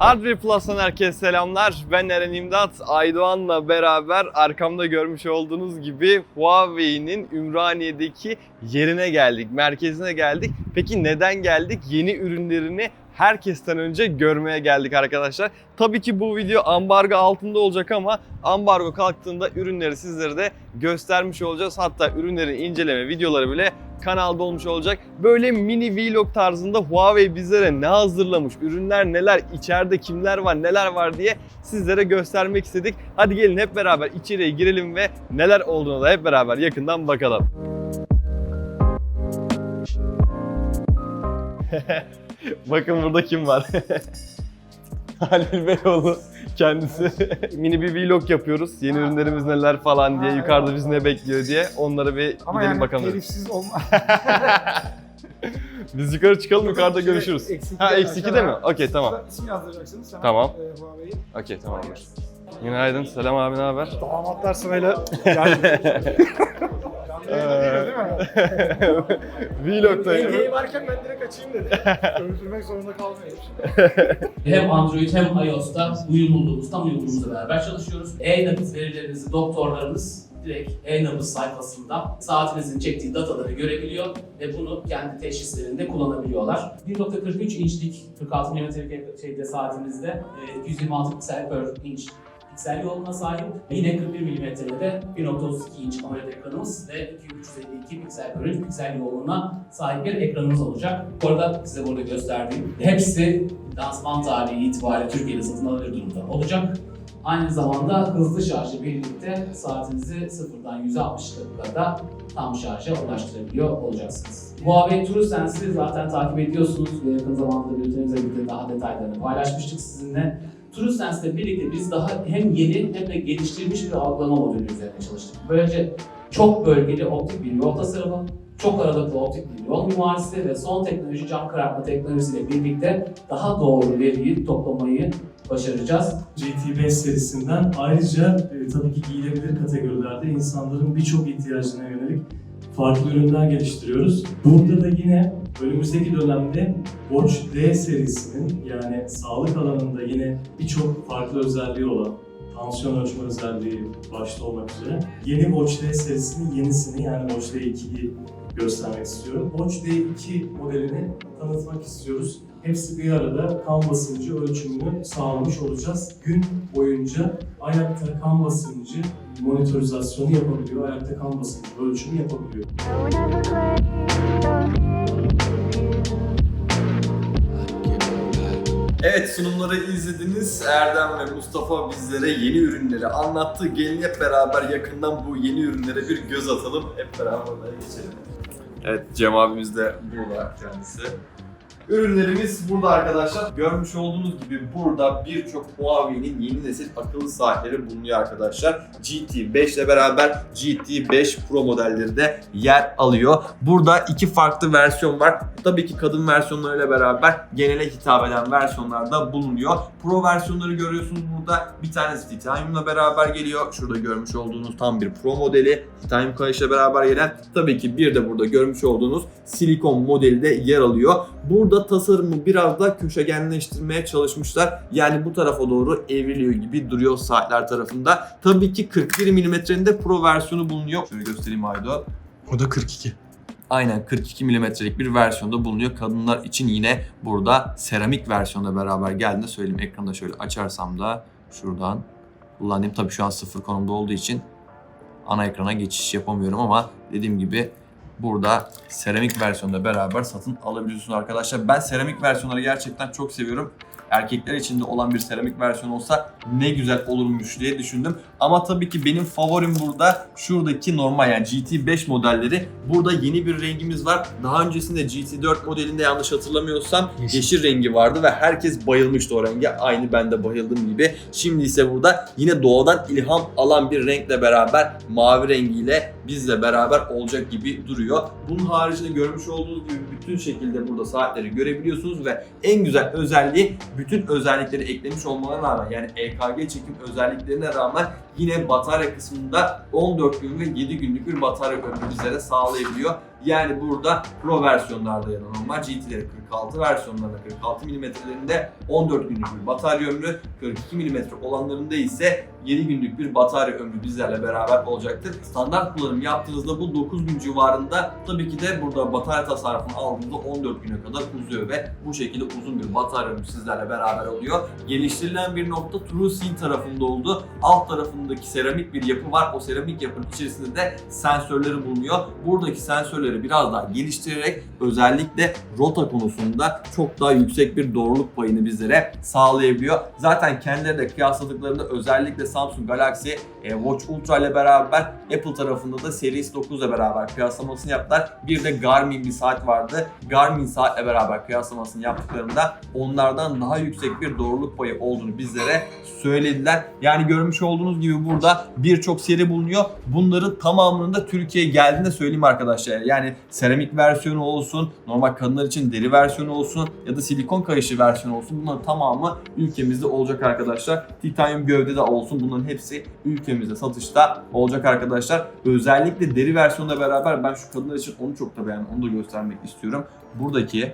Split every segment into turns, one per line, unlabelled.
Hardware Plus'tan herkese selamlar. Ben Eren İmdat. Aydoğan'la beraber arkamda görmüş olduğunuz gibi Huawei'nin Ümraniye'deki yerine geldik, merkezine geldik. Peki neden geldik? Yeni ürünlerini herkesten önce görmeye geldik arkadaşlar. Tabii ki bu video ambargo altında olacak ama ambargo kalktığında ürünleri sizlere de göstermiş olacağız. Hatta ürünlerin inceleme videoları bile kanalda olmuş olacak. Böyle mini vlog tarzında Huawei bizlere ne hazırlamış, ürünler neler, içeride kimler var, neler var diye sizlere göstermek istedik. Hadi gelin hep beraber içeriye girelim ve neler olduğuna da hep beraber yakından bakalım. Bakın burada kim var? Halil Beyoğlu kendisi. Mini bir vlog yapıyoruz. Yeni ürünlerimiz neler falan diye,
Ha,
yukarıda bizi ne bekliyor diye. Onlara bir
Ama
gidelim
yani
bakalım.
telifsiz olma.
Biz yukarı çıkalım, yukarıda görüşürüz. Ha
ikide
eksi 2'de mi? Okey tamam.
İsim yazdıracaksınız. Hemen,
Tamam.
E, Huawei'yi.
Okey tamamdır. Günaydın, selam abi ne haber?
Damatlar sırayla geldi.
Vlog'dayım.
Hediyeyi varken ben direkt açayım dedim. Öldürmek zorunda kalmayayım.
Hem Android hem iOS'ta uyumluluğumuzdan uyumluluğumuzla beraber çalışıyoruz. E-nabız verilerinizi doktorlarınız direkt e-nabız sayfasında saatinizin çektiği dataları görebiliyor ve bunu kendi teşhislerinde kullanabiliyorlar. 1.43 inçlik 46 mm'lik şeyde saatimizde e, 226 piksel per inç piksel yoğunluğuna sahip. Yine 41 mm'de de 1.32 inç AMOLED ekranımız ve 2352 piksel inç piksel yoğunluğuna sahip bir ekranımız olacak. Bu arada size burada gösterdiğim hepsi lansman tarihi itibariyle Türkiye'de satın alınır durumda olacak. Aynı zamanda hızlı şarjı birlikte saatinizi sıfırdan 160 dakikada tam şarja ulaştırabiliyor olacaksınız. Huawei TrueSense'i zaten takip ediyorsunuz ve yakın zamanda bültenimize daha detaylarını paylaşmıştık sizinle. TrueSense ile birlikte biz daha hem yeni hem de geliştirilmiş bir algılama modülü üzerine çalıştık. Böylece çok bölgeli optik bir yol tasarımı, çok aralıklı optik bir yol mimarisi ve son teknoloji cam karartma teknolojisiyle birlikte daha doğru veriyi toplamayı başaracağız.
GT5 serisinden ayrıca e, tabii ki giyilebilir kategorilerde insanların birçok ihtiyacına yönelik farklı ürünler geliştiriyoruz. Burada da yine önümüzdeki dönemde Watch D serisinin yani sağlık alanında yine birçok farklı özelliği olan tansiyon ölçme özelliği başta olmak üzere yeni Watch D serisinin yenisini yani Watch D2'yi göstermek istiyorum. Watch D2 modelini tanıtmak istiyoruz. Hepsi bir arada kan basıncı ölçümünü sağlamış olacağız. Gün boyunca ayakta kan basıncı monitorizasyonu yapabiliyor, ayakta kan basıncı ölçümü yapabiliyor.
Evet sunumları izlediniz. Erdem ve Mustafa bizlere yeni ürünleri anlattı. Gelin hep beraber yakından bu yeni ürünlere bir göz atalım. Hep beraber geçelim. Evet Cem abimiz de burada kendisi. Ürünlerimiz burada arkadaşlar. Görmüş olduğunuz gibi burada birçok Huawei'nin yeni nesil akıllı saatleri bulunuyor arkadaşlar. GT5 ile beraber GT5 Pro modelleri de yer alıyor. Burada iki farklı versiyon var. Tabii ki kadın versiyonlarıyla beraber genele hitap eden versiyonlar da bulunuyor. Pro versiyonları görüyorsunuz burada. Bir tanesi titanyumla beraber geliyor. Şurada görmüş olduğunuz tam bir Pro modeli. Titanyum kayışla beraber gelen. Tabii ki bir de burada görmüş olduğunuz silikon modeli de yer alıyor. Burada tasarımı biraz da köşegenleştirmeye çalışmışlar. Yani bu tarafa doğru evriliyor gibi duruyor saatler tarafında. Tabii ki 41 mm'nin de Pro versiyonu bulunuyor. Şöyle göstereyim Aydo.
O da 42.
Aynen 42 milimetrelik bir versiyonda bulunuyor. Kadınlar için yine burada seramik versiyonda beraber geldiğini söyleyeyim. Ekranda şöyle açarsam da şuradan kullanayım. Tabii şu an sıfır konumda olduğu için ana ekrana geçiş yapamıyorum ama dediğim gibi burada seramik versiyonda beraber satın alabiliyorsunuz arkadaşlar. Ben seramik versiyonları gerçekten çok seviyorum. Erkekler için de olan bir seramik versiyon olsa ne güzel olurmuş diye düşündüm. Ama tabii ki benim favorim burada şuradaki normal yani GT5 modelleri. Burada yeni bir rengimiz var. Daha öncesinde GT4 modelinde yanlış hatırlamıyorsam yeşil,
Yeşil.
rengi vardı ve herkes bayılmıştı o renge. Aynı ben de bayıldığım gibi. Şimdi ise burada yine doğadan ilham alan bir renkle beraber mavi rengiyle bizle beraber olacak gibi duruyor. Bunun haricinde görmüş olduğunuz gibi bütün şekilde burada saatleri görebiliyorsunuz ve en güzel özelliği bütün özellikleri eklemiş olmalarına rağmen yani EKG çekim özelliklerine rağmen yine batarya kısmında 14 gün ve 7 günlük bir batarya ömrü bizlere sağlayabiliyor. Yani burada Pro versiyonlarda da normal GT'leri 46 versiyonlarında 46 mm'lerinde 14 günlük bir batarya ömrü, 42 mm olanlarında ise 7 günlük bir batarya ömrü bizlerle beraber olacaktır. Standart kullanım yaptığınızda bu 9 gün civarında tabii ki de burada batarya tasarrufunu aldığınızda 14 güne kadar uzuyor ve bu şekilde uzun bir batarya ömrü sizlerle beraber oluyor. Geliştirilen bir nokta TrueSeal tarafında oldu. Alt tarafındaki seramik bir yapı var. O seramik yapının içerisinde de sensörleri bulunuyor. Buradaki sensörleri biraz daha geliştirerek özellikle rota konusunda çok daha yüksek bir doğruluk payını bizlere sağlayabiliyor. Zaten kendileri de kıyasladıklarında özellikle Samsung Galaxy e, Watch Ultra ile beraber Apple tarafında da Series 9 ile beraber kıyaslamasını yaptılar. Bir de Garmin bir saat vardı. Garmin saatle beraber kıyaslamasını yaptıklarında onlardan daha yüksek bir doğruluk payı olduğunu bizlere söylediler. Yani görmüş olduğunuz gibi burada birçok seri bulunuyor. Bunların tamamının da Türkiye'ye geldiğinde söyleyeyim arkadaşlar. Yani seramik versiyonu olsun, normal kadınlar için deri versiyonu olsun ya da silikon kayışı versiyonu olsun. Bunların tamamı ülkemizde olacak arkadaşlar. Titanyum gövde de olsun. Bunların hepsi ülkemizde satışta olacak arkadaşlar. Özellikle deri versiyonla beraber ben şu kadınlar için onu çok da beğendim. Onu da göstermek istiyorum. Buradaki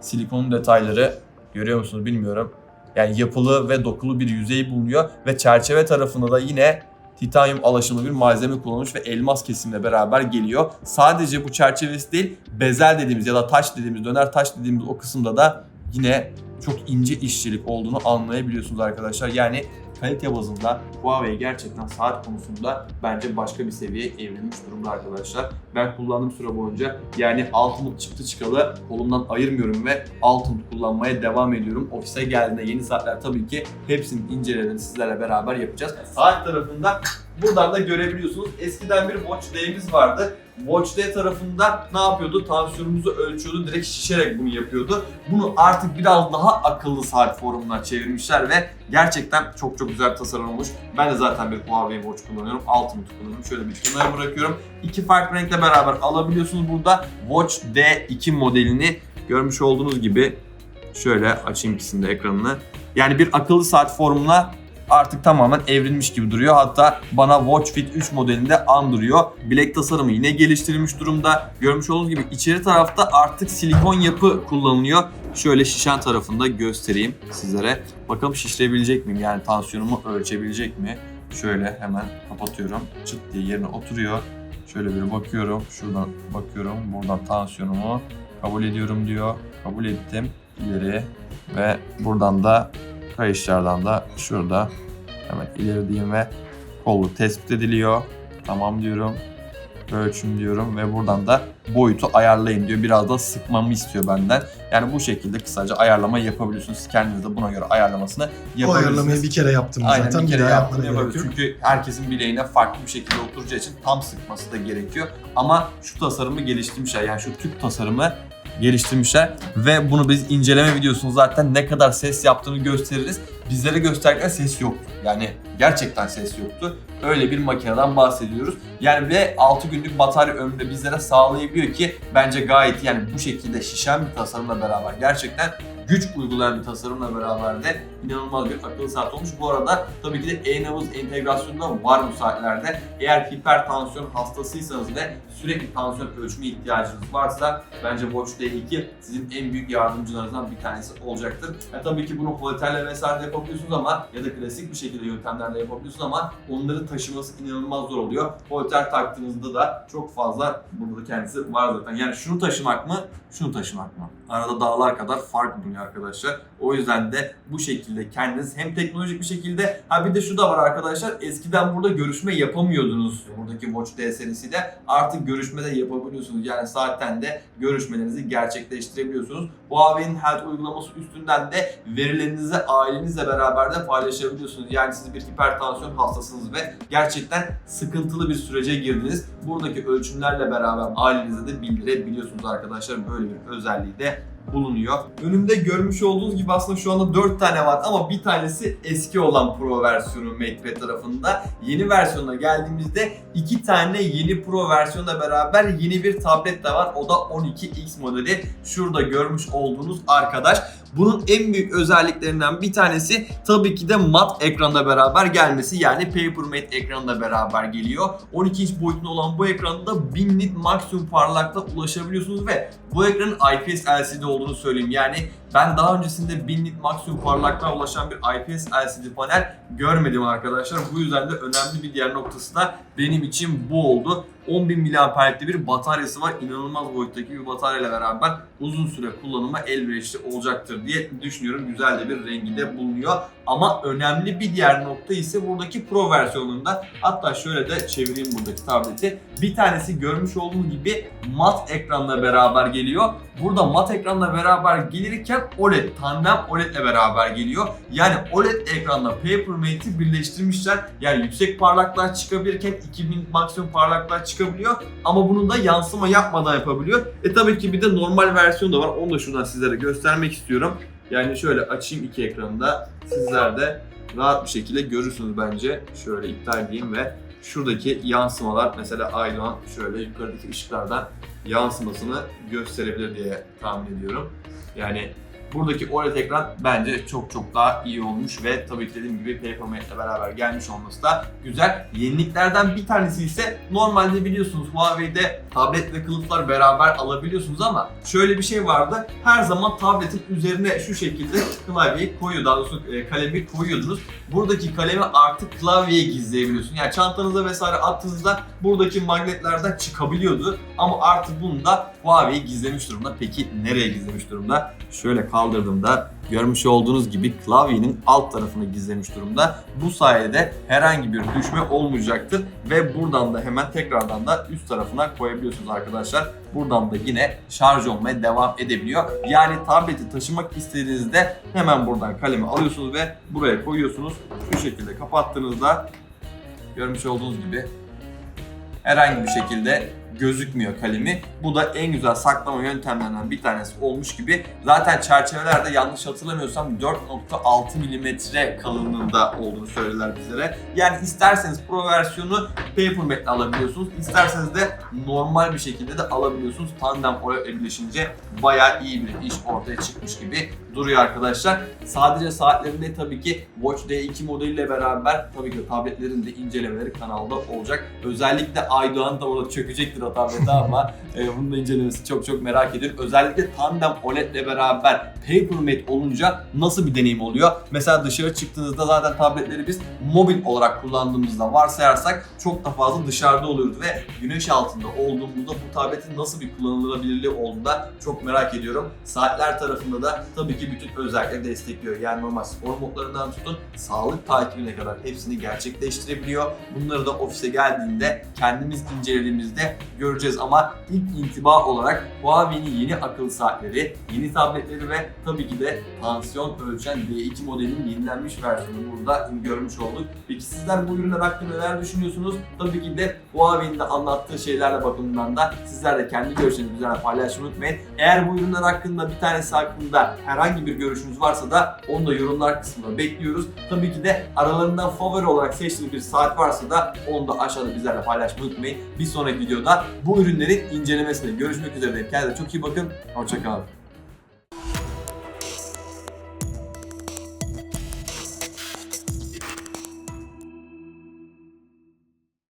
silikon detayları görüyor musunuz bilmiyorum. Yani yapılı ve dokulu bir yüzey bulunuyor ve çerçeve tarafında da yine titanyum alaşımlı bir malzeme kullanılmış ve elmas kesimle beraber geliyor. Sadece bu çerçevesi değil, bezel dediğimiz ya da taş dediğimiz, döner taş dediğimiz o kısımda da yine çok ince işçilik olduğunu anlayabiliyorsunuz arkadaşlar. Yani kalite bazında Huawei gerçekten saat konusunda bence başka bir seviyeye evrilmiş durumda arkadaşlar. Ben kullandığım süre boyunca yani Ultimate çıktı çıkalı kolumdan ayırmıyorum ve Ultimate kullanmaya devam ediyorum. Ofise geldiğinde yeni saatler tabii ki hepsinin incelemelerini sizlerle beraber yapacağız. Saat tarafında buradan da görebiliyorsunuz. Eskiden bir Watch D'miz vardı. Watch D tarafında ne yapıyordu? Tansiyonumuzu ölçüyordu. Direkt şişerek bunu yapıyordu. Bunu artık biraz daha akıllı saat formuna çevirmişler ve gerçekten çok çok güzel tasarlanmış. Ben de zaten bir Huawei Watch kullanıyorum. Ultimate kullanıyorum. Şöyle bir kenara bırakıyorum. İki farklı renkle beraber alabiliyorsunuz burada. Watch D2 modelini görmüş olduğunuz gibi şöyle açayım ikisini de ekranını. Yani bir akıllı saat formuna artık tamamen evrilmiş gibi duruyor. Hatta bana Watch Fit 3 modelinde andırıyor. Bilek tasarımı yine geliştirilmiş durumda. Görmüş olduğunuz gibi içeri tarafta artık silikon yapı kullanılıyor. Şöyle şişen tarafında göstereyim sizlere. Bakalım şişirebilecek miyim? Yani tansiyonumu ölçebilecek mi? Şöyle hemen kapatıyorum. Çıt diye yerine oturuyor. Şöyle bir bakıyorum. Şuradan bakıyorum. Buradan tansiyonumu kabul ediyorum diyor. Kabul ettim. İleri ve buradan da kayışlardan da şurada hemen ileri diyeyim ve kolluk tespit ediliyor. Tamam diyorum. Ölçün diyorum ve buradan da boyutu ayarlayın diyor. Biraz da sıkmamı istiyor benden. Yani bu şekilde kısaca ayarlama yapabiliyorsunuz. Kendiniz de buna göre ayarlamasını
O
yapabilirsiniz.
ayarlamayı bir kere yaptım
Aynen
zaten.
bir
Bir,
kere
daha
yaptığını
yapmana gerek
yapabilir.
yok.
Çünkü herkesin bileğine farklı bir şekilde oturacağı için tam sıkması da gerekiyor. Ama şu tasarımı geliştirmişler. Yani şu tüp tasarımı geliştirmişler ve bunu biz inceleme videosunu zaten ne kadar ses yaptığını gösteririz. Bizlere gösterdikleri ses yoktu. Yani gerçekten ses yoktu. Öyle bir makineden bahsediyoruz. Yani ve 6 günlük batarya ömrü bizlere sağlayabiliyor ki bence gayet yani bu şekilde şişen bir tasarımla beraber gerçekten güç uygulayan bir tasarımla beraber de inanılmaz bir akıllı saat olmuş. Bu arada tabii ki de e-nabız entegrasyonu da var bu saatlerde. Eğer hipertansiyon hastasıysanız ve sürekli tansiyon ölçme ihtiyacınız varsa bence Watch D2 sizin en büyük yardımcılarınızdan bir tanesi olacaktır. Ya tabii ki bunu holterle vesaire yapabiliyorsunuz ama ya da klasik bir şekilde yöntemlerle yapabiliyorsunuz ama onları taşıması inanılmaz zor oluyor. Holter taktığınızda da çok fazla burada da kendisi var zaten. Yani şunu taşımak mı, şunu taşımak mı? Arada dağlar kadar fark bulunuyor arkadaşlar. O yüzden de bu şekilde kendiniz hem teknolojik bir şekilde ha bir de şu da var arkadaşlar eskiden burada görüşme yapamıyordunuz buradaki Watch D serisiyle artık görüşme de yapabiliyorsunuz. Yani saatten de görüşmelerinizi gerçekleştirebiliyorsunuz. Huawei'nin Health uygulaması üstünden de verilerinizi ailenizle beraber de paylaşabiliyorsunuz. Yani siz bir hipertansiyon hastasınız ve gerçekten sıkıntılı bir sürece girdiniz. Buradaki ölçümlerle beraber ailenize de bildirebiliyorsunuz arkadaşlar. Böyle bir özelliği de bulunuyor. Önümde görmüş olduğunuz gibi aslında şu anda 4 tane var ama bir tanesi eski olan Pro versiyonu MatePad tarafında. Yeni versiyona geldiğimizde 2 tane yeni Pro versiyonla beraber yeni bir tablet de var. O da 12X modeli. Şurada görmüş olduğunuz arkadaş. Bunun en büyük özelliklerinden bir tanesi tabii ki de mat ekranla beraber gelmesi. Yani Papermate ekranla beraber geliyor. 12 inç boyutunda olan bu ekranda 1000 nit maksimum parlaklığa ulaşabiliyorsunuz ve bu ekranın IPS LCD olduğunu söyleyeyim. Yani ben daha öncesinde 1000 nit maksimum parlaklığa ulaşan bir IPS LCD panel görmedim arkadaşlar. Bu yüzden de önemli bir diğer noktası da benim için bu oldu. 10.000 mAh'likte bir bataryası var. İnanılmaz boyuttaki bir bataryayla beraber uzun süre kullanıma elverişli olacaktır diye düşünüyorum. Güzel de bir rengi de bulunuyor. Ama önemli bir diğer nokta ise buradaki Pro versiyonunda. Hatta şöyle de çevireyim buradaki tableti. Bir tanesi görmüş olduğunuz gibi mat ekranla beraber geliyor. Burada mat ekranla beraber gelirken OLED, tandem OLED ile beraber geliyor. Yani OLED ekranla Papermate'i birleştirmişler. Yani yüksek parlaklığa çıkabilirken 2000 maksimum parlaklığa çıkabiliyor. Ama bunu da yansıma yapmadan yapabiliyor. E tabii ki bir de normal versiyon da var. Onu da şuradan sizlere göstermek istiyorum. Yani şöyle açayım iki ekranı da sizler de rahat bir şekilde görürsünüz bence. Şöyle iptal diyeyim ve şuradaki yansımalar mesela Aydoğan şöyle yukarıdaki ışıklardan yansımasını gösterebilir diye tahmin ediyorum. Yani buradaki OLED ekran bence çok çok daha iyi olmuş ve tabii ki dediğim gibi ile beraber gelmiş olması da güzel. Yeniliklerden bir tanesi ise normalde biliyorsunuz Huawei'de tablet ve kılıflar beraber alabiliyorsunuz ama şöyle bir şey vardı. Her zaman tabletin üzerine şu şekilde klavyeyi koyuyor, daha doğrusu e, kalemi koyuyordunuz. Buradaki kalemi artık klavyeye gizleyebiliyorsun. Yani çantanıza vesaire attığınızda buradaki magnetlerden çıkabiliyordu. Ama artık bunu da Huawei gizlemiş durumda. Peki nereye gizlemiş durumda? Şöyle kaldırdığımda görmüş olduğunuz gibi klavyenin alt tarafını gizlemiş durumda. Bu sayede herhangi bir düşme olmayacaktır ve buradan da hemen tekrardan da üst tarafına koyabiliyorsunuz arkadaşlar. Buradan da yine şarj olmaya devam edebiliyor. Yani tableti taşımak istediğinizde hemen buradan kalemi alıyorsunuz ve buraya koyuyorsunuz. Şu şekilde kapattığınızda görmüş olduğunuz gibi herhangi bir şekilde gözükmüyor kalemi. Bu da en güzel saklama yöntemlerinden bir tanesi olmuş gibi. Zaten çerçevelerde yanlış hatırlamıyorsam 4.6 milimetre kalınlığında olduğunu söylediler bizlere. Yani isterseniz Pro versiyonu Papermate'le alabiliyorsunuz. İsterseniz de normal bir şekilde de alabiliyorsunuz. Tandem OLED birleşince bayağı iyi bir iş ortaya çıkmış gibi duruyor arkadaşlar. Sadece saatlerinde tabii ki Watch D2 modeliyle beraber tabii ki tabletlerin de incelemeleri kanalda olacak. Özellikle Aydoğan da orada çökecektir o tablete ama e, bunun da incelemesi çok çok merak ediyorum. Özellikle tandem OLED ile beraber Papermate olunca nasıl bir deneyim oluyor? Mesela dışarı çıktığınızda zaten tabletleri biz mobil olarak kullandığımızda varsayarsak çok da fazla dışarıda oluyoruz ve güneş altında olduğumuzda bu tabletin nasıl bir kullanılabilirliği olduğunu da çok merak ediyorum. Saatler tarafında da tabii ki bütün özellikleri destekliyor. Yani normal spor modlarından tutun sağlık takibine kadar hepsini gerçekleştirebiliyor. Bunları da ofise geldiğinde kendimiz incelediğimizde göreceğiz ama ilk intiba olarak Huawei'nin yeni akıllı saatleri, yeni tabletleri ve tabii ki de tansiyon ölçen D2 modelinin yenilenmiş versiyonunu burada görmüş olduk. Peki sizler bu ürünler hakkında neler düşünüyorsunuz? Tabii ki de Huawei'nin de anlattığı şeylerle bakımından da sizler de kendi görüşlerinizi bizlerle paylaşmayı unutmayın. Eğer bu ürünler hakkında bir tanesi hakkında herhangi bir görüşünüz varsa da onu da yorumlar kısmına bekliyoruz. Tabii ki de aralarından favori olarak seçtiğiniz bir saat varsa da onu da aşağıda bizlerle paylaşmayı unutmayın. Bir sonraki videoda bu ürünlerin incelemesinde görüşmek üzere. Kendinize çok iyi bakın. Hoşçakalın.